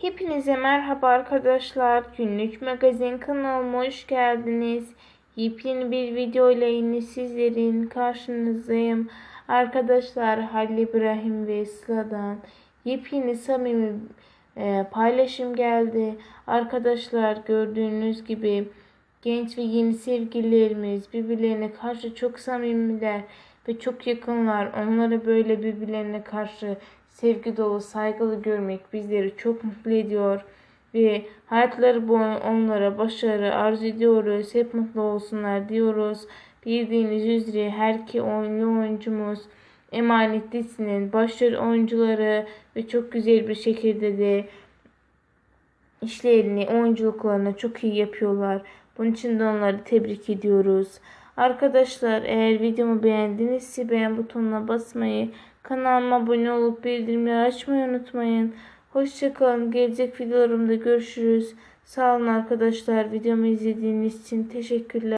Hepinize merhaba arkadaşlar. Günlük magazin kanalıma hoş geldiniz. Yepyeni bir video ile yine sizlerin karşınızdayım. Arkadaşlar Halil İbrahim ve Sıla'dan yepyeni samimi e, paylaşım geldi. Arkadaşlar gördüğünüz gibi genç ve yeni sevgililerimiz birbirlerine karşı çok samimiler ve çok yakınlar. Onları böyle birbirlerine karşı sevgi dolu, saygılı görmek bizleri çok mutlu ediyor. Ve hayatları boyu onlara başarı arzu ediyoruz. Hep mutlu olsunlar diyoruz. Bildiğiniz üzere her iki oyunlu oyuncumuz Emanet dizisinin başrol oyuncuları ve çok güzel bir şekilde de işlerini, oyunculuklarını çok iyi yapıyorlar. Bunun için de onları tebrik ediyoruz. Arkadaşlar eğer videomu beğendinizse beğen butonuna basmayı, kanalıma abone olup bildirimleri açmayı unutmayın. Hoşçakalın. Gelecek videolarımda görüşürüz. Sağ olun arkadaşlar. Videomu izlediğiniz için teşekkürler.